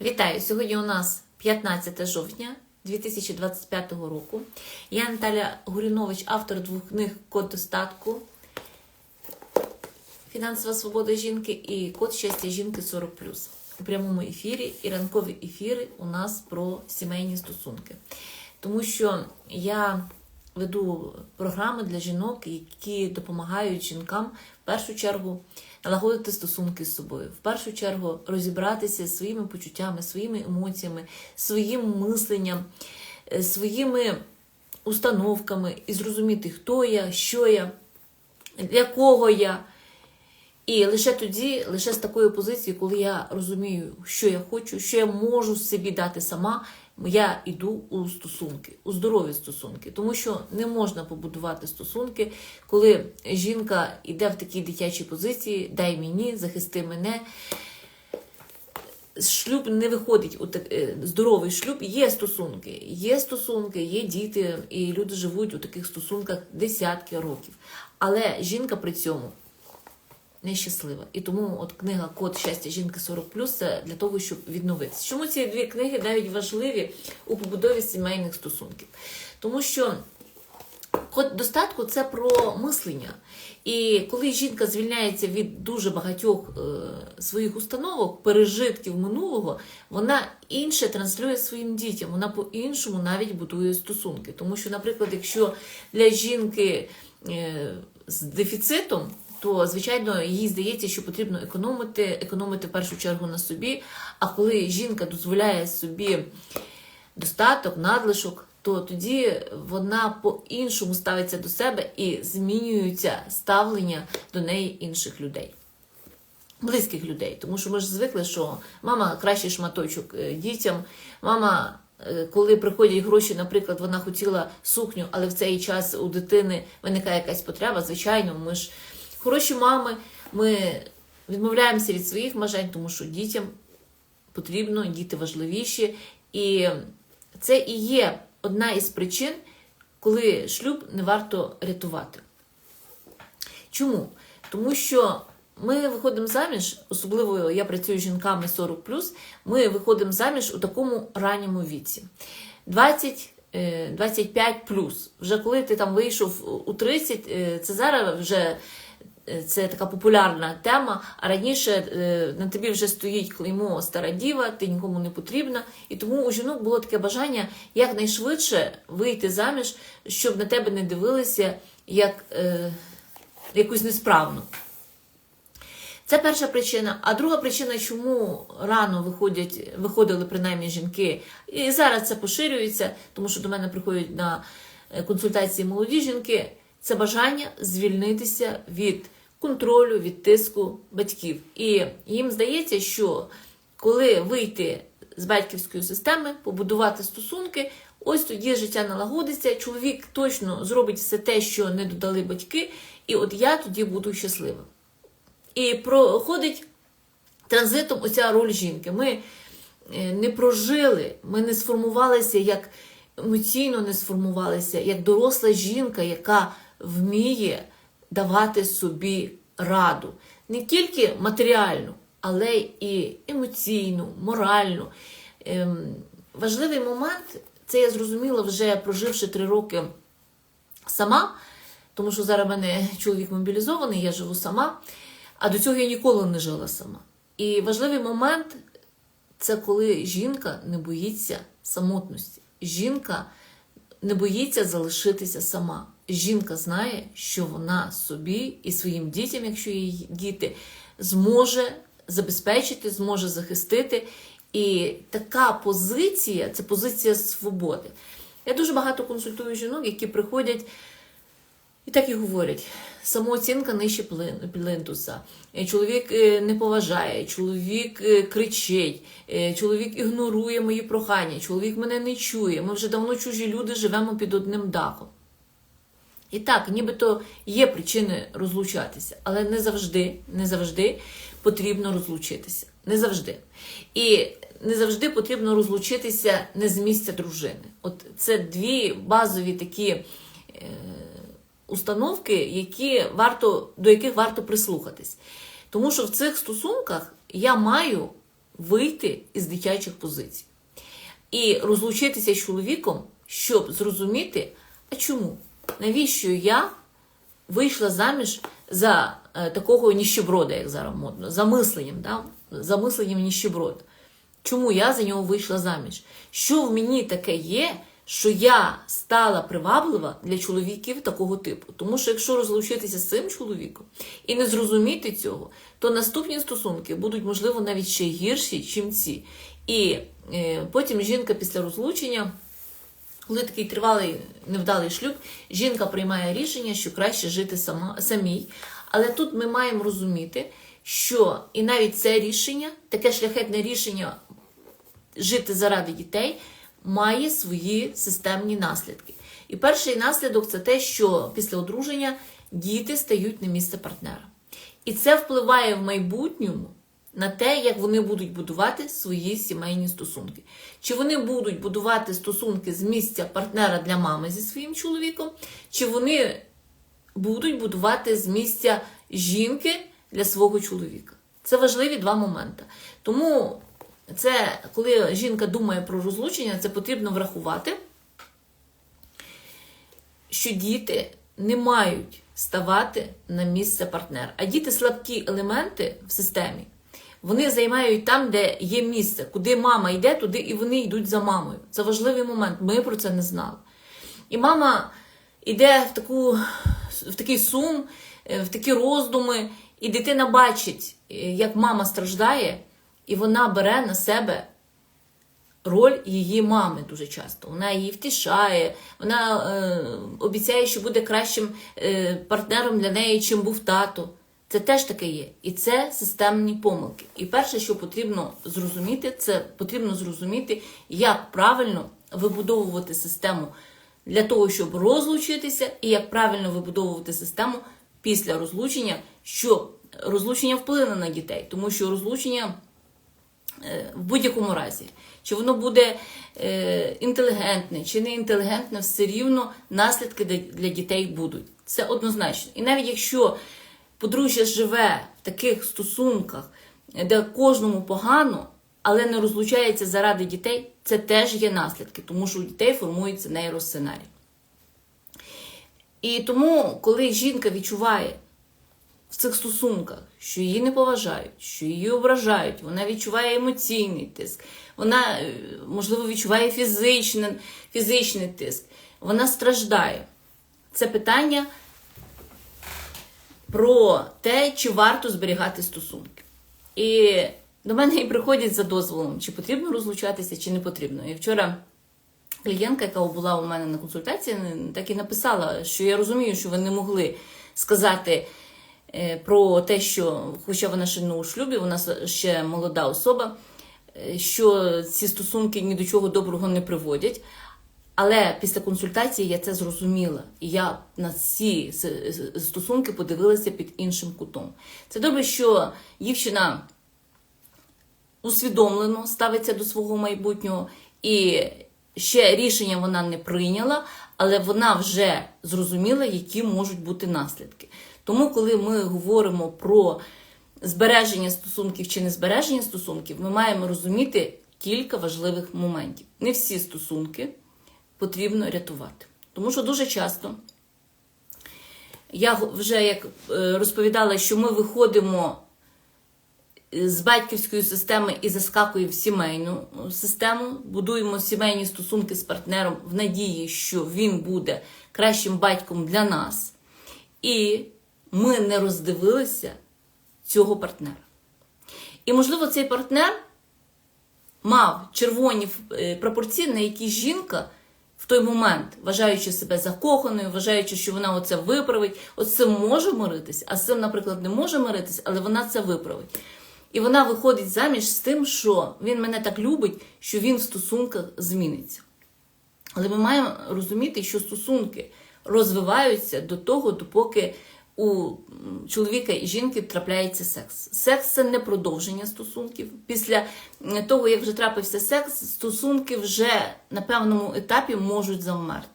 Вітаю! Сьогодні у нас 15 жовтня 2025 року. Я Наталя Гурінович, автор двох книг Код достатку, Фінансова свобода жінки і Код щастя жінки 40 у прямому ефірі і ранкові ефіри у нас про сімейні стосунки. Тому що я веду програми для жінок, які допомагають жінкам в першу чергу налагодити стосунки з собою, в першу чергу розібратися зі своїми почуттями, своїми емоціями, своїм мисленням, е, своїми установками і зрозуміти, хто я, що я, для кого я. І лише тоді, лише з такої позиції, коли я розумію, що я хочу, що я можу собі дати сама, я йду у стосунки, у здорові стосунки. Тому що не можна побудувати стосунки, коли жінка йде в такій дитячій позиції, дай мені, захисти мене. Шлюб не виходить у так- е, здоровий шлюб. Є стосунки, є стосунки, є діти, і люди живуть у таких стосунках десятки років. Але жінка при цьому нещаслива. І тому от книга Код щастя жінки 40 це для того, щоб відновитися. Чому ці дві книги навіть важливі у побудові сімейних стосунків? Тому що код достатку це про мислення. І коли жінка звільняється від дуже багатьох е, своїх установок, пережитків минулого, вона інше транслює своїм дітям, вона по-іншому навіть будує стосунки. Тому що, наприклад, якщо для жінки е, з дефіцитом, то звичайно їй здається, що потрібно економити, економити в першу чергу на собі. А коли жінка дозволяє собі достаток, надлишок, то тоді вона по-іншому ставиться до себе і змінюється ставлення до неї інших людей. Близьких людей, тому що ми ж звикли, що мама кращий шматочок е, дітям, мама. е, Коли приходять гроші, наприклад, вона хотіла сукню, але в цей час у дитини виникає якась потреба. Звичайно, ми ж хороші мами, ми відмовляємося від своїх бажань, тому що дітям потрібно, діти важливіші. І це і є одна із причин, коли шлюб не варто рятувати. Чому? Тому що ми виходимо заміж, особливо я працюю з жінками 40 ми виходимо заміж у такому ранньому віці. 20 е, 25 Вже коли ти там вийшов у 30, е, це зараз вже це така популярна тема. А раніше е, на тобі вже стоїть клеймо стара діва, ти нікому не потрібна. І тому у жінок було таке бажання якнайшвидше вийти заміж, щоб на тебе не дивилися як е, якусь несправну. Це перша причина. А друга причина, чому рано виходять, виходили принаймні жінки, і зараз це поширюється, тому що до мене приходять на е, консультації молоді жінки, це бажання звільнитися від контролю, від тиску батьків. І їм здається, що коли вийти з батьківської системи, побудувати стосунки, ось тоді життя налагодиться, чоловік точно зробить все те, що не додали батьки, і от я тоді буду щаслива. І проходить транзитом оця роль жінки. Ми е, не прожили, ми не сформувалися як емоційно не сформувалися, як доросла жінка, яка вміє давати собі раду. Не тільки матеріальну, але і емоційну, моральну. Ем, важливий момент, це я зрозуміла вже проживши три роки сама, тому що зараз мене чоловік мобілізований, я живу сама. А до цього я ніколи не жила сама. І важливий момент це коли жінка не боїться самотності. Жінка не боїться залишитися сама. Жінка знає, що вона собі і своїм дітям, якщо її діти, зможе забезпечити, зможе захистити. І така позиція це позиція свободи. Я дуже багато консультую жінок, які приходять. І так і говорять: самооцінка нижче плинтуса. Е, Чоловік е, не поважає, чоловік е, кричить, чоловік ігнорує мої прохання, чоловік мене не чує. Ми вже давно чужі люди живемо під одним дахом. І так, нібито є причини розлучатися, але не завжди, не завжди потрібно розлучитися. Не завжди. І не завжди потрібно розлучитися не з місця дружини. От це дві базові такі е, установки, які варто, до яких варто прислухатись. Тому що в цих стосунках я маю вийти із дитячих позицій і розлучитися з чоловіком, щоб зрозуміти, а чому? Навіщо я вийшла заміж за е, такого ніщеброда, як зараз модно, за мисленням, да? за мисленням ніщеброда. Чому я за нього вийшла заміж? Що в мені таке є, що я стала приваблива для чоловіків такого типу? Тому що якщо розлучитися з цим чоловіком і не зрозуміти цього, то наступні стосунки будуть, можливо, навіть ще гірші, чим ці. І е, потім жінка після розлучення. Коли такий тривалий невдалий шлюб, жінка приймає рішення, що краще жити сама, самій. Але тут ми маємо розуміти, що і навіть це рішення, таке шляхетне рішення жити заради дітей, має свої системні наслідки. І перший наслідок це те, що після одруження діти стають на місце партнера. І це впливає в майбутньому на те, як вони будуть будувати свої сімейні стосунки. Чи вони будуть будувати стосунки з місця партнера для мами зі своїм чоловіком, чи вони будуть будувати з місця жінки для свого чоловіка. Це важливі два моменти. Тому це, коли жінка думає про розлучення, це потрібно врахувати, що діти не мають ставати на місце партнера. А діти слабкі елементи в системі. Вони займають там, де є місце, куди мама йде, туди і вони йдуть за мамою. Це важливий момент. Ми про це не знали. І мама йде в таку, в такий сум, е, в такі роздуми, і дитина бачить, е, як мама страждає, і вона бере на себе роль її мами дуже часто. Вона її втішає, вона е, обіцяє, що буде кращим е, партнером для неї, чим був тато. Це теж таке є. І це системні помилки. І перше, що потрібно зрозуміти, це потрібно зрозуміти, як правильно вибудовувати систему для того, щоб розлучитися, і як правильно вибудовувати систему після розлучення, щоб розлучення вплине на дітей, тому що розлучення е, в будь-якому разі, чи воно буде е, інтелігентне, чи не інтелігентне, все рівно наслідки для дітей будуть. Це однозначно. І навіть якщо подружжя живе в таких стосунках, де кожному погано, але не розлучається заради дітей, це теж є наслідки, тому що у дітей формується нейросценарій. І тому, коли жінка відчуває в цих стосунках, що її не поважають, що її ображають, вона відчуває емоційний тиск, вона, е, можливо, відчуває фізичний, фізичний тиск, вона страждає. Це питання про те, чи варто зберігати стосунки. І до мене і приходять за дозволом, чи потрібно розлучатися, чи не потрібно. І вчора клієнтка, яка була у мене на консультації, так і написала, що я розумію, що ви не могли сказати е, про те, що, хоча вона ще не у шлюбі, вона ще молода особа, е, що ці стосунки ні до чого доброго не приводять. Але після консультації я це зрозуміла, і я на ці стосунки подивилася під іншим кутом. Це добре, що дівчина усвідомлено ставиться до свого майбутнього, і ще рішення вона не прийняла, але вона вже зрозуміла, які можуть бути наслідки. Тому, коли ми говоримо про збереження стосунків чи не збереження стосунків, ми маємо розуміти кілька важливих моментів. Не всі стосунки потрібно рятувати. Тому що дуже часто я вже як е, розповідала, що ми виходимо з батьківської системи і заскакуємо в сімейну е, систему, будуємо сімейні стосунки з партнером в надії, що він буде кращим батьком для нас. І ми не роздивилися цього партнера. І, можливо, цей партнер мав червоні е, прапорці, на які жінка в той момент, вважаючи себе закоханою, вважаючи, що вона оце виправить, от цим може миритись, а з цим, наприклад, не може миритись, але вона це виправить. І вона виходить заміж з тим, що він мене так любить, що він в стосунках зміниться. Але ми маємо розуміти, що стосунки розвиваються до того, допоки у чоловіка і жінки трапляється секс. Секс це не продовження стосунків. Після того, як вже трапився секс, стосунки вже на певному етапі можуть завмерти.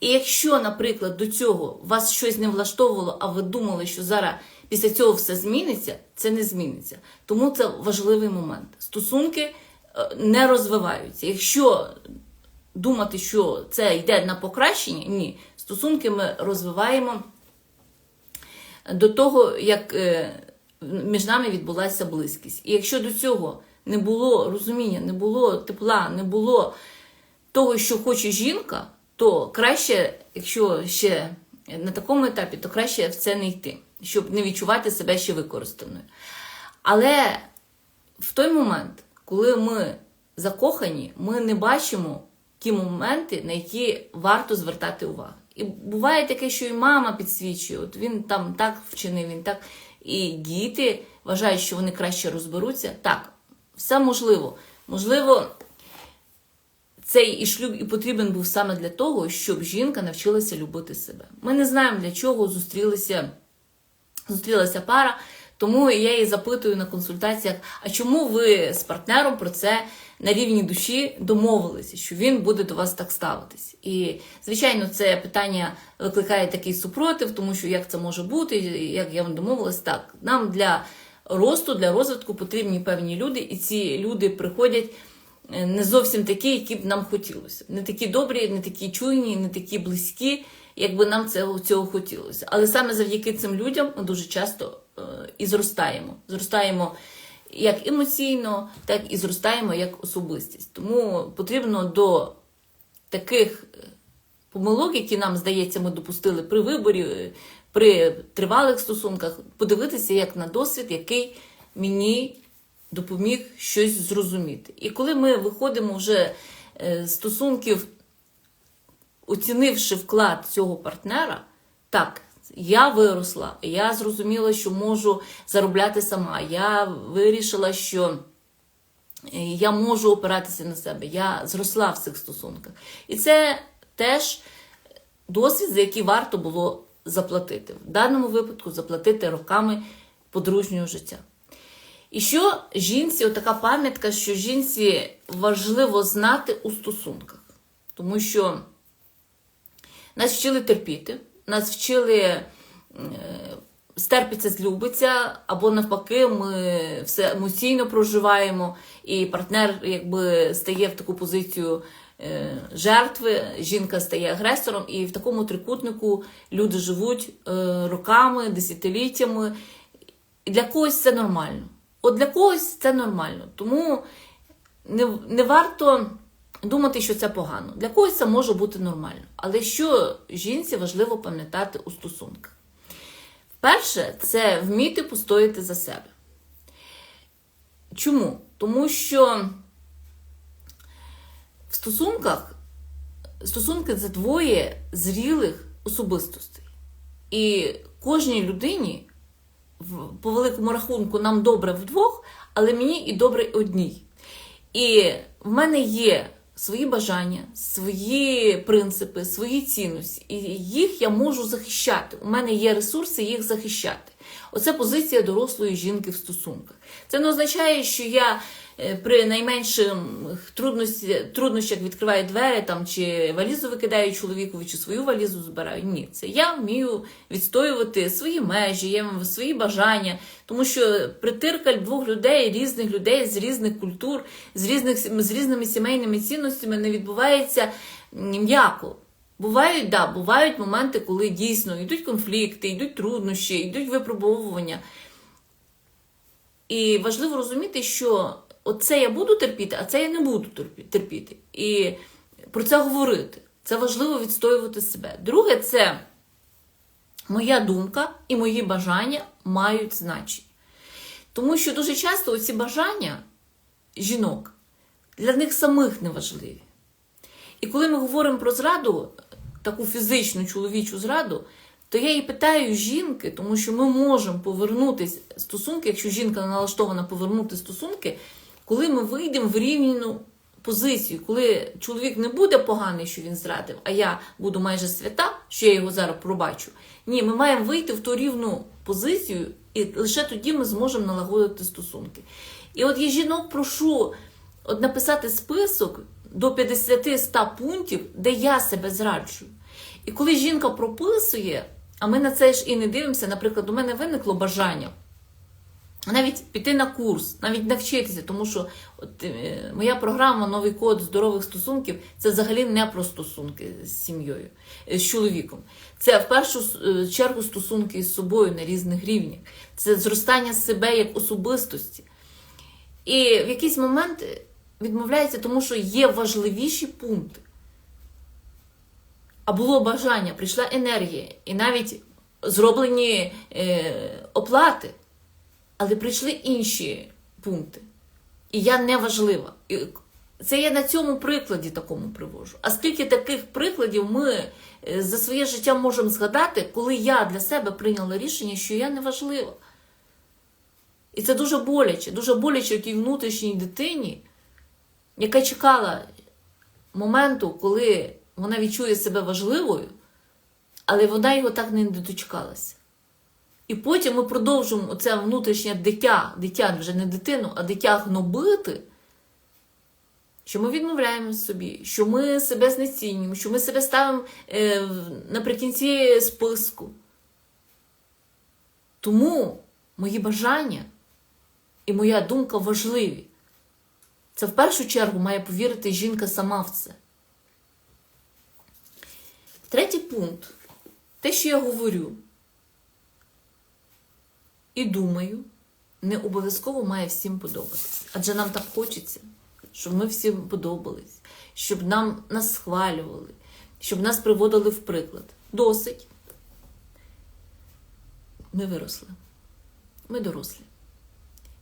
І якщо, наприклад, до цього вас щось не влаштовувало, а ви думали, що зараз після цього все зміниться, це не зміниться. Тому це важливий момент. Стосунки е, не розвиваються. Якщо думати, що це йде на покращення, ні. Стосунки ми розвиваємо до того, як е, між нами відбулася близькість. І якщо до цього не було розуміння, не було тепла, не було того, що хоче жінка, то краще, якщо ще на такому етапі, то краще в це не йти, щоб не відчувати себе ще використаною. Але в той момент, коли ми закохані, ми не бачимо ті моменти, на які варто звертати увагу. І буває таке, що і мама підсвічує, от він там так вчинив, він так. І діти вважають, що вони краще розберуться. Так, все можливо. Можливо, цей і шлюб і потрібен був саме для того, щоб жінка навчилася любити себе. Ми не знаємо, для чого зустрілися, зустрілася пара, тому я її запитую на консультаціях: а чому ви з партнером про це на рівні душі домовилися, що він буде до вас так ставитись? І, звичайно, це питання викликає такий супротив, тому що як це може бути, як я вам домовилась, так нам для росту, для розвитку потрібні певні люди, і ці люди приходять е, не зовсім такі, які б нам хотілося. Не такі добрі, не такі чуйні, не такі близькі, якби нам цього, цього хотілося. Але саме завдяки цим людям ми дуже часто і зростаємо. Зростаємо як емоційно, так і зростаємо як особистість. Тому потрібно до таких е, помилок, які нам здається, ми допустили при виборі, е, при тривалих стосунках, подивитися як на досвід, який мені допоміг щось зрозуміти. І коли ми виходимо вже е, з стосунків, оцінивши вклад цього партнера, так. Я виросла, я зрозуміла, що можу заробляти сама. Я вирішила, що я можу опиратися на себе. Я зросла в цих стосунках. І це теж досвід, за який варто було заплатити. В даному випадку заплатити роками подружнього життя. І що жінці, отака пам'ятка, що жінці важливо знати у стосунках, тому що нас вчили терпіти, нас вчили е, стерпиться, злюбиться, або навпаки, ми все емоційно проживаємо, і партнер якби стає в таку позицію е, жертви, жінка стає агресором, і в такому трикутнику люди живуть е, роками, десятиліттями. І для когось це нормально. От для когось це нормально. Тому не, не варто думати, що це погано. Для когось це може бути нормально. Але що жінці важливо пам'ятати у стосунках? Перше, це вміти постояти за себе. Чому? Тому що в стосунках стосунки це двоє зрілих особистостей. І кожній людині, по великому рахунку, нам добре вдвох, але мені і добре одній. І в мене є свої бажання, свої принципи, свої цінності. І їх я можу захищати. У мене є ресурси їх захищати. Оце позиція дорослої жінки в стосунках. Це не означає, що я при найменших труднощах відкриваю двері там, чи валізу викидаю чоловікові, чи свою валізу збираю. Ні, це я вмію відстоювати свої межі, я свої бажання, тому що притиркаль двох людей, різних людей з різних культур, з різних з різними сімейними цінностями не відбувається м'яко. Бувають, да, бувають моменти, коли дійсно йдуть конфлікти, йдуть труднощі, йдуть випробовування. І важливо розуміти, що оце я буду терпіти, а це я не буду терпіти. І про це говорити. Це важливо відстоювати себе. Друге, це моя думка і мої бажання мають значення. Тому що дуже часто ці бажання жінок для них самих неважливі. І коли ми говоримо про зраду, таку фізичну чоловічу зраду, то я і питаю жінки, тому що ми можемо повернутися стосунки, якщо жінка налаштована повернути стосунки, коли ми вийдемо в рівну позицію, коли чоловік не буде поганий, що він зрадив, а я буду майже свята, що я його зараз пробачу. Ні, ми маємо вийти в ту рівну позицію, і лише тоді ми зможемо налагодити стосунки. І от я жінок прошу от написати список до 50-100 пунктів, де я себе зраджую. І коли жінка прописує, А ми на це ж і не дивимося. Наприклад, у мене виникло бажання навіть піти на курс, навіть навчитися, тому що от, е, моя програма Новий код здорових стосунків це взагалі не про стосунки з сім'єю, е, з чоловіком. Це в першу е, чергу стосунки з собою на різних рівнях. Це зростання себе як особистості. І в якийсь момент відмовляється, тому що є важливіші пункти. А було бажання, прийшла енергія, і навіть зроблені е, оплати, але прийшли інші пункти. І я не важлива. Це я на цьому прикладі такому привожу. А скільки таких прикладів ми е, за своє життя можемо згадати, коли я для себе прийняла рішення, що я не важлива. І це дуже боляче, дуже боляче тій внутрішній дитині, яка чекала моменту, коли вона відчує себе важливою, але вона його так не дочекалася. І потім ми продовжуємо оце внутрішнє дитя, дитя вже не дитину, а дитя гнобити, що ми відмовляємо собі, що ми себе знецінюємо, що ми себе ставимо е, наприкінці списку. Тому мої бажання і моя думка важливі. Це в першу чергу має повірити жінка сама в це. Третій пункт. Те, що я говорю і думаю, не обов'язково має всім подобатися. Адже нам так хочеться, щоб ми всім подобались, щоб нам нас схвалювали, щоб нас приводили в приклад. Досить. Ми виросли. Ми дорослі.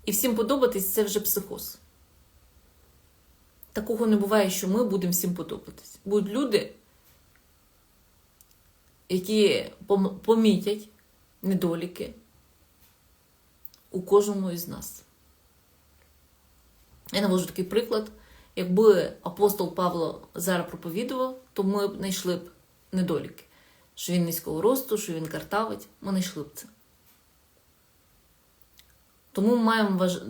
І всім подобатись це вже психоз. Такого не буває, що ми будемо всім подобатись. Будуть люди, які помітять недоліки у кожному із нас. Я навожу такий приклад. Якби апостол Павло зараз проповідував, то ми б знайшли б недоліки. Що він низького росту, що він картавить, ми знайшли б це. Тому ми маємо важ...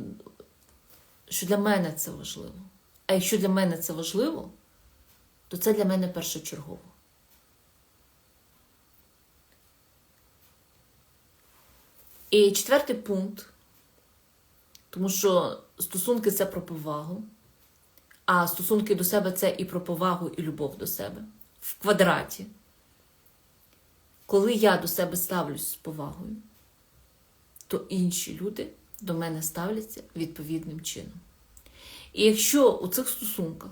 що для мене це важливо. А якщо для мене це важливо, то це для мене першочергово. І четвертий пункт, тому що стосунки це про повагу, а стосунки до себе це і про повагу, і любов до себе в квадраті. Коли я до себе ставлюсь з повагою, то інші люди до мене ставляться відповідним чином. І якщо у цих стосунках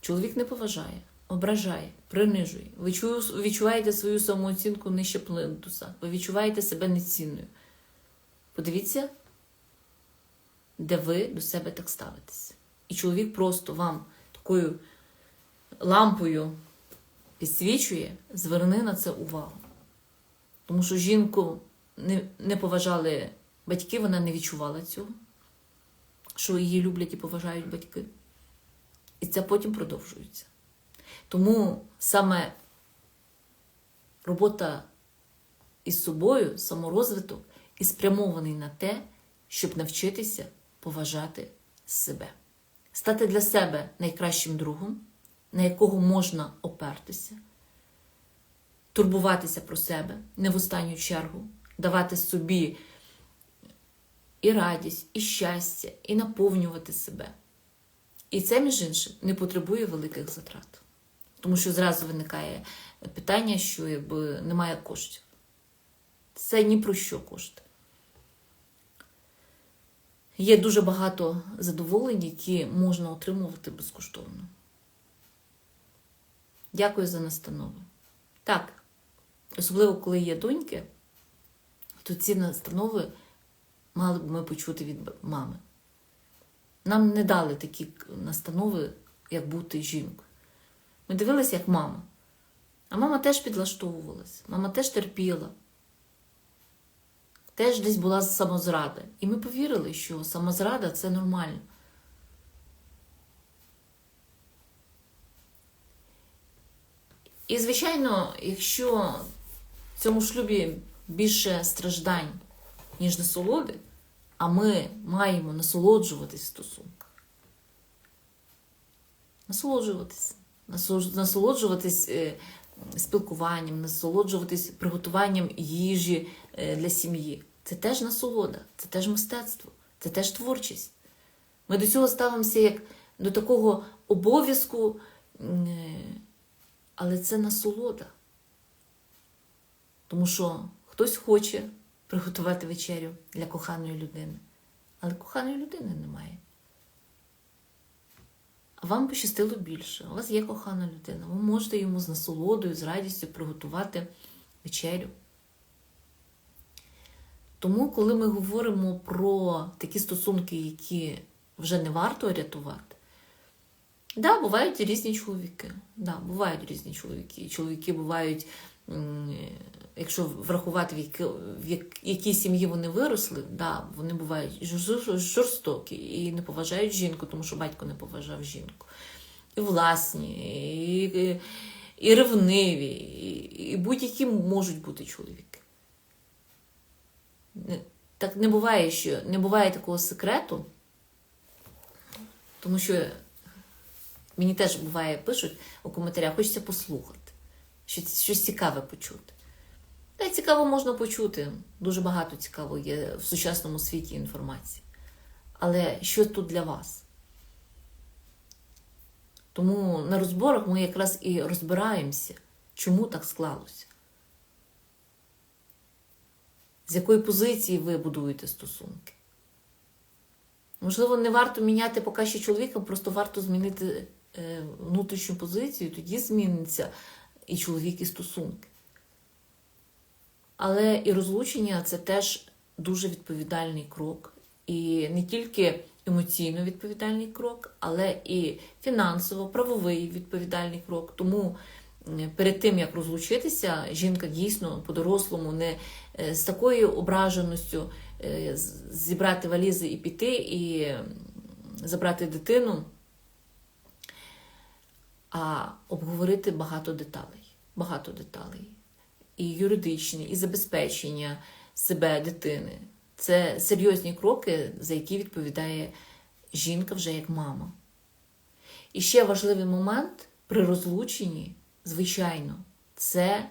чоловік не поважає, ображає, принижує, ви відчуваєте свою самооцінку нижче плинтуса, ви відчуваєте себе нецінною. Подивіться, де ви до себе так ставитеся. І чоловік просто вам такою лампою підсвічує, зверни на це увагу. Тому що жінку не, не поважали батьки, вона не відчувала цього, що її люблять і поважають батьки. І це потім продовжується. Тому саме робота із собою, саморозвиток і спрямований на те, щоб навчитися поважати себе, стати для себе найкращим другом, на якого можна опертися, турбуватися про себе, не в останню чергу, давати собі і радість, і щастя, і наповнювати себе. І це, між іншим, не потребує великих затрат. Тому що зразу виникає питання, що якби немає коштів. Це ні про що кошти. Є дуже багато задоволень, які можна отримувати безкоштовно. Дякую за настанови. Так, особливо коли є доньки, то ці настанови мали б ми почути від мами. Нам не дали такі настанови, як бути жінкою. Ми дивилися, як мама. А мама теж підлаштовувалась, мама теж терпіла. Теж десь була самозрада. І ми повірили, що самозрада це нормально. І, звичайно, якщо в цьому шлюбі більше страждань, ніж насолоди, а ми маємо насолоджуватись в стосунках. Насолоджуватись. Насолоджуватись е, спілкуванням, насолоджуватись приготуванням їжі е, для сім'ї. Це теж насолода, це теж мистецтво, це теж творчість. Ми до цього ставимося як до такого обов'язку, е, але це насолода. Тому що хтось хоче приготувати вечерю для коханої людини, але коханої людини немає. Вам пощастило більше. У вас є кохана людина. Ви можете йому з насолодою, з радістю приготувати вечерю. Тому, коли ми говоримо про такі стосунки, які вже не варто рятувати, да, бувають різні чоловіки. Да, бувають різні чоловіки. Чоловіки бувають, якщо врахувати, в, які, в якій сім'ї вони виросли, да, вони бувають жорстокі і не поважають жінку, тому що батько не поважав жінку. І власні, і, і, ревниві, і, і будь-які можуть бути чоловіки. Так не буває, що не буває такого секрету, тому що мені теж буває, пишуть у коментарях, хочеться послухати, щось, щось цікаве почути. Та цікаво можна почути. Дуже багато цікавого є в сучасному світі інформації. Але що тут для вас? Тому на розборах ми якраз і розбираємося, чому так склалося. З якої позиції ви будуєте стосунки? Можливо, не варто міняти поки що чоловіка, просто варто змінити е, внутрішню позицію, тоді зміниться і чоловік, і стосунки. Але і розлучення це теж дуже відповідальний крок. І не тільки емоційно відповідальний крок, але і фінансово, правовий відповідальний крок. Тому перед тим, як розлучитися, жінка дійсно по-дорослому не е, з такою ображеністю е, зібрати валізи і піти, і забрати дитину, а обговорити багато деталей. Багато деталей. І юридичні, і забезпечення себе, дитини. Це серйозні кроки, за які відповідає жінка вже як мама. І ще важливий момент при розлученні, звичайно, це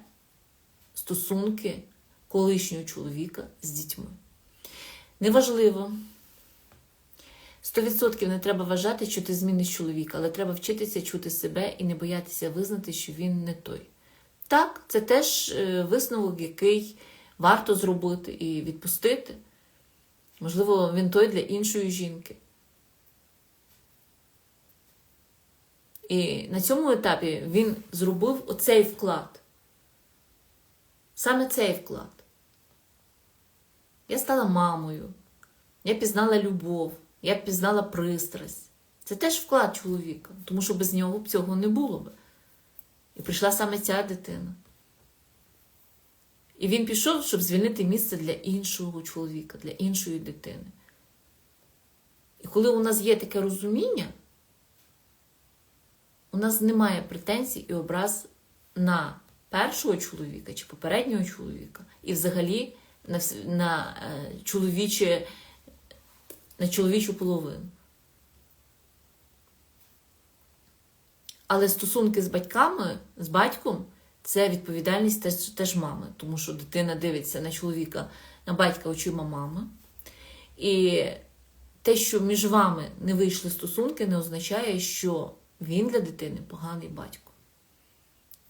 стосунки колишнього чоловіка з дітьми. Неважливо. 100% не треба вважати, що ти зміниш чоловіка, але треба вчитися чути себе і не боятися визнати, що він не той. Так, це теж е, висновок, який варто зробити і відпустити. Можливо, він той для іншої жінки. І на цьому етапі він зробив оцей вклад. Саме цей вклад. Я стала мамою, я пізнала любов, я б пізнала пристрасть. Це теж вклад чоловіка, тому що без нього б цього не було б. І прийшла саме ця дитина. І він пішов, щоб звільнити місце для іншого чоловіка, для іншої дитини. І коли у нас є таке розуміння, у нас немає претензій і образ на першого чоловіка чи попереднього чоловіка, і взагалі на, на, е, чоловіче, на чоловічу половину. Але стосунки з батьками, з батьком, це відповідальність теж, теж мами, тому що дитина дивиться на чоловіка, на батька очима мами. І те, що між вами не вийшли стосунки, не означає, що він для дитини поганий батько.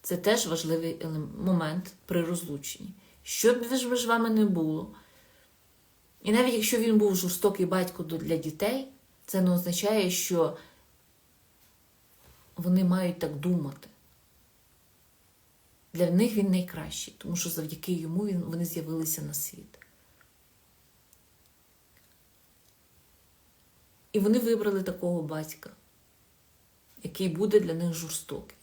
Це теж важливий момент при розлученні. Що б між вами не було. І навіть якщо він був жорстокий батько для дітей, це не означає, що вони мають так думати. Для них він найкращий, тому що завдяки йому вони з'явилися на світ. І вони вибрали такого батька, який буде для них жорстокий.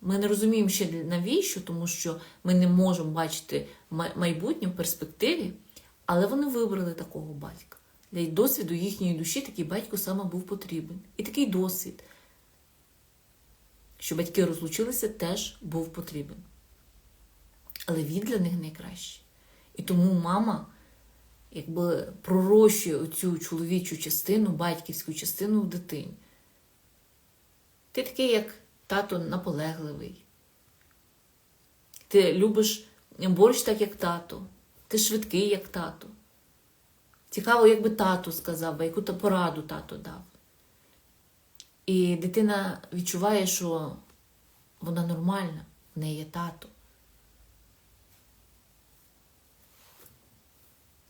Ми не розуміємо ще навіщо, тому що ми не можемо бачити в перспективі, але вони вибрали такого батька. Для досвіду їхньої душі такий батько саме був потрібен. І такий досвід, що батьки розлучилися, теж був потрібен. Але він для них найкращий. І тому мама якби пророщує оцю чоловічу частину, батьківську частину в дитині. Ти такий, як тато наполегливий. Ти любиш борщ так, як тато, ти швидкий, як тато. Цікаво, як би тато сказав, би, яку то пораду тато дав. І дитина відчуває, що вона нормальна, в неї є тато.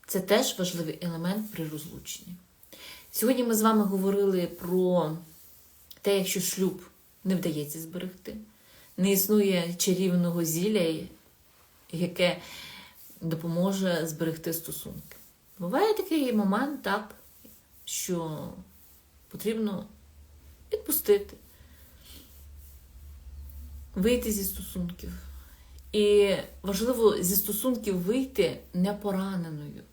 Це теж важливий елемент при розлученні. Сьогодні ми з вами говорили про те, якщо шлюб не вдається зберегти, не існує чарівного зілля, яке допоможе зберегти стосунки. Буває такий момент, так, що потрібно відпустити, вийти зі стосунків. І важливо зі стосунків вийти не пораненою,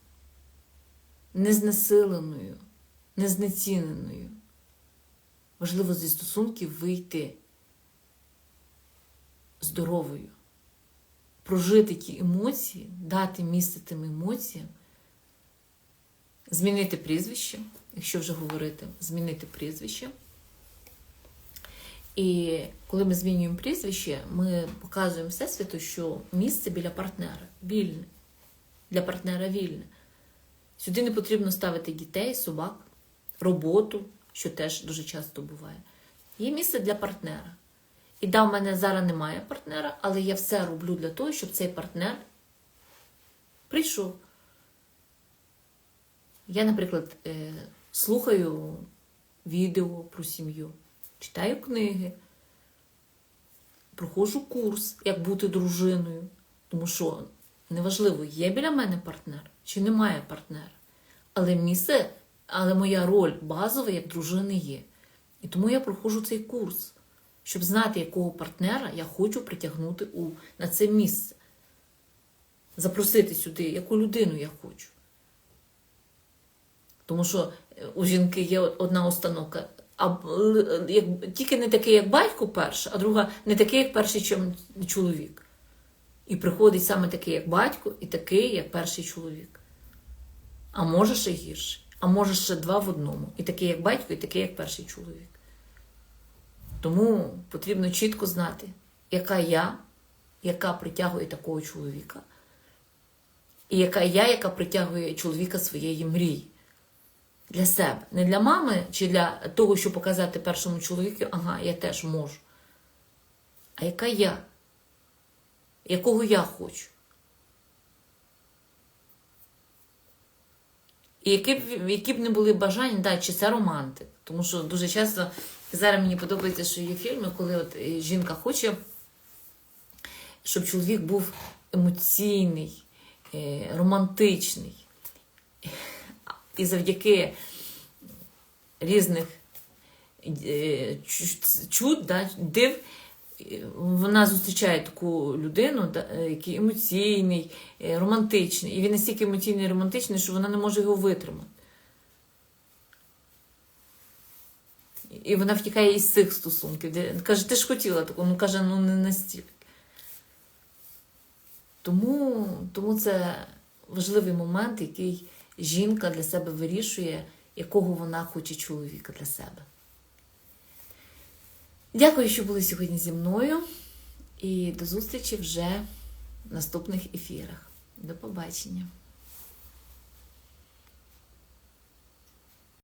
не знесиленою, не знеціненою. Важливо зі стосунків вийти здоровою, прожити ті емоції, дати місце тим емоціям, змінити прізвище, якщо вже говорити, змінити прізвище. І коли ми змінюємо прізвище, ми показуємо Всесвіту, що місце біля партнера вільне. Для партнера вільне. Сюди не потрібно ставити дітей, собак, роботу, що теж дуже часто буває. Є місце для партнера. І да, в мене зараз немає партнера, але я все роблю для того, щоб цей партнер прийшов. Я, наприклад, е, слухаю відео про сім'ю, читаю книги, проходжу курс, як бути дружиною. Тому що неважливо, є біля мене партнер чи немає партнера. Але місце, але моя роль базова як дружини є. І тому я проходжу цей курс, щоб знати, якого партнера я хочу притягнути у, на це місце. Запросити сюди, яку людину я хочу. Тому що е, у жінки є одна установка. А як, тільки не такий, як батько перший, а друга не такий, як перший чим чоловік. І приходить саме такий, як батько, і такий, як перший чоловік. А може ще гірше. А може ще два в одному. І такий, як батько, і такий, як перший чоловік. Тому потрібно чітко знати, яка я, яка притягує такого чоловіка, і яка я, яка притягує чоловіка своєї мрії. Для себе. Не для мами чи для того, щоб показати першому чоловіку, ага, я теж можу. А яка я? Якого я хочу? І які б, які б не були бажання, да, чи це романтик. Тому що дуже часто зараз мені подобається, що є фільми, коли от е, жінка хоче, щоб чоловік був емоційний, е, романтичний. І завдяки різних е, чуд, див, вона зустрічає таку людину, який емоційний, романтичний. І він настільки емоційний і романтичний, що вона не може його витримати. І вона втікає із цих стосунків. Де, каже, ти ж хотіла такого, ну каже, ну не настільки. Тому, тому це важливий момент, який жінка для себе вирішує, якого вона хоче чоловіка для себе. Дякую, що були сьогодні зі мною. І до зустрічі вже в наступних ефірах. До побачення!